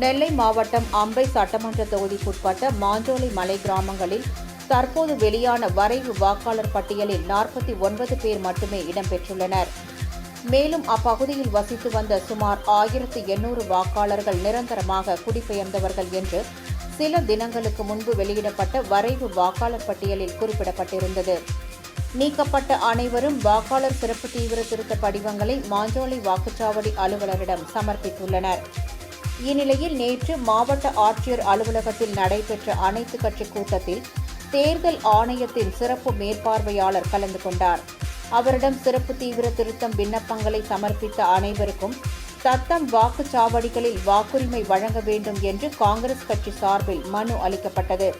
நெல்லை மாவட்டம் அம்பை சட்டமன்ற தொகுதிக்குட்பட்ட மாஞ்சோலை மலை கிராமங்களில் தற்போது வெளியான வரைவு வாக்காளர் பட்டியலில் நாற்பத்தி ஒன்பது பேர் மட்டுமே இடம்பெற்றுள்ளனர். மேலும் அப்பகுதியில் வசித்து வந்த சுமார் ஆயிரத்து எண்ணூறு வாக்காளர்கள் நிரந்தரமாக குடிபெயர்ந்தவர்கள் என்று சில தினங்களுக்கு முன்பு வெளியிடப்பட்ட வரைவு வாக்காளர் பட்டியலில் குறிப்பிடப்பட்டிருந்தது. நீக்கப்பட்ட அனைவரும் வாக்காளர் சிறப்பு தீவிர திருத்த படிவங்களை மாஞ்சோலை வாக்குச்சாவடி அலுவலரிடம் சமர்ப்பித்துள்ளனர். இந்நிலையில் நேற்று மாவட்ட ஆட்சியர் அலுவலகத்தில் நடைபெற்ற அனைத்து கட்சி கூட்டத்தில் தேர்தல் ஆணையத்தின் சிறப்பு மேற்பார்வையாளர் கலந்து கொண்டார். அவரிடம் சிறப்பு தீவிர திருத்தம் விண்ணப்பங்களை சமர்ப்பித்த அனைவருக்கும் தத்தம் வாக்குச்சாவடிகளில் வாக்குரிமை வழங்க வேண்டும் என்று காங்கிரஸ் கட்சி சார்பில் மனு அளிக்கப்பட்டது.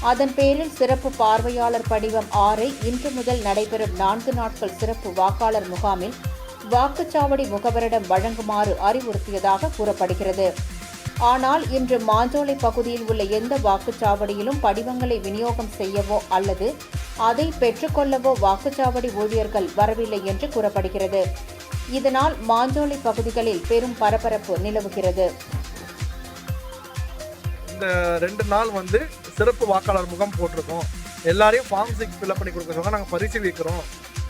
அதன் பேரில் சிறப்பு பார்வையாளர் படிவம் ஆறை இன்று முதல் நடைபெறும் நான்கு நாட்கள் சிறப்பு வாக்காளர் முகாமில் வாக்குச்சாவடி முகவரிடம் வழங்குமாறு அறிவுறுத்தியதாக கூறப்படுகிறது. ஆனால் இன்று மாஞ்சோலை பகுதியில் உள்ள எந்த வாக்குச்சாவடியிலும் படிவங்களை விநியோகம் செய்யவோ அல்லது அதை பெற்றுக்கொள்ளவோ வாக்குச்சாவடி ஊழியர்கள் வரவில்லை என்று கூறப்படுகிறது. இதனால் மாஞ்சோலை பகுதிகளில் பெரும் பரபரப்பு நிலவுகிறது. இந்த ரெண்டு நாள் வந்து சிறப்பு வாக்காளர் முகாம் போட்டிருக்கோம். எல்லாரையும் ஃபார்ம் சிக்ஸ் ஃபில்அப் பண்ணி கொடுக்க நாங்கள் பரிசீலிக்கிறோம்.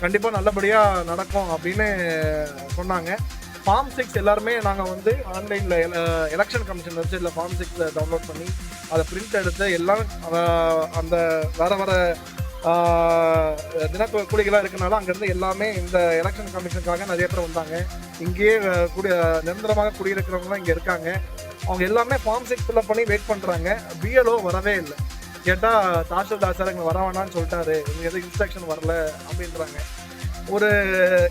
கண்டிப்பாக நல்லபடியாக நடக்கும் அப்படின்னு சொன்னாங்க. ஃபார்ம் சிக்ஸ் எல்லாருமே நாங்கள் வந்து ஆன்லைனில் எலெக்ஷன் கமிஷன் வெப்சைட்டில் ஃபார்ம் சிக்ஸ் டவுன்லோட் பண்ணி அதை பிரிண்ட் எடுத்து எல்லாம் அந்த வர வர தினக்கூலிகளாக இருக்கனால அங்கேருந்து எல்லாமே இந்த எலெக்ஷன் கமிஷனுக்காக நிறைய பேர் வந்தாங்க. இங்கேயே குடி நிரந்தரமாக குடியிருக்கிறவங்களாம் இங்கே இருக்காங்க. அவங்க எல்லாமே ஃபார்ம் சிக்ஸ் ஃபில்லப் பண்ணி வெயிட் பண்ணுறாங்க பிஎல்ஓ வரவே இல்லை. கேட்டால் தாசில்தார் சார் எங்களை வர வேணாம்னு சொல்லிட்டாரு. இங்கே எதுவும் இன்ஸ்ட்ரக்ஷன் வரல அப்படின்றாங்க. ஒரு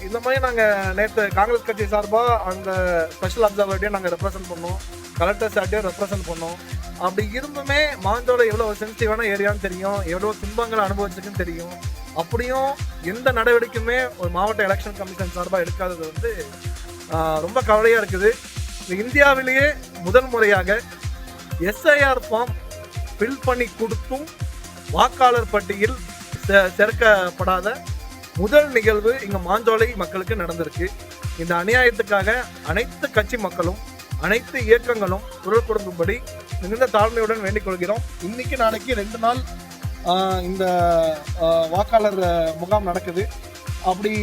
இந்த மாதிரி நாங்கள் நேற்று காங்கிரஸ் கட்சி சார்பாக அந்த ஸ்பெஷல் அப்சர்வர்டையும் நாங்கள் ரெப்ரசன்ட் பண்ணோம். கலெக்டர் சார்ட்டையும் ரெப்ரசன்ட் பண்ணோம். அப்படி இருந்துமே மாந்தோட எவ்வளோ சென்சிட்டிவான ஏரியான்னு தெரியும். எவ்வளோ துன்பங்களை அனுபவிச்சிருக்குன்னு தெரியும். அப்படியும் எந்த நடவடிக்கையுமே ஒரு மாவட்ட எலெக்ஷன் கமிஷன் சார்பாக எடுக்காதது வந்து ரொம்ப கவலையாக இருக்குது. இந்தியாவிலேயே முதல் முறையாக எஸ்ஐஆர் ஃபார்ம் ஃபில் பண்ணி கொடுத்தும் வாக்காளர் பட்டியல் சேர்க்கப்படாத முதல் நிகழ்வு இங்கே மாஞ்சோலை மக்களுக்கு நடந்திருக்கு. இந்த அநியாயத்துக்காக அனைத்து கட்சி மக்களும் அனைத்து இயக்கங்களும் குரல் கொடுக்கும்படி மிகுந்த தாழ்மையுடன் வேண்டிக் கொள்கிறோம். இன்னைக்கு நாளைக்கு ரெண்டு நாள் இந்த வாக்காளர் முகாம் நடக்குது. அப்படி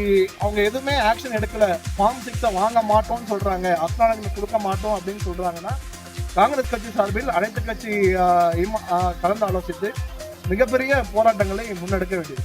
அவங்க எதுவுமே ஆக்ஷன் எடுக்கலை. ஃபார்ம் சிக்ஸை வாங்க மாட்டோம்னு சொல்கிறாங்க அக்னாலஜ்மெண்ட் கொடுக்க மாட்டோம் அப்படின்னு சொல்கிறாங்கன்னா காங்கிரஸ் கட்சி சார்பில் அனைத்து கட்சி ஆஹ், கலந்து ஆலோசித்து மிகப்பெரிய போராட்டங்களை முன்னெடுக்க வேண்டியது.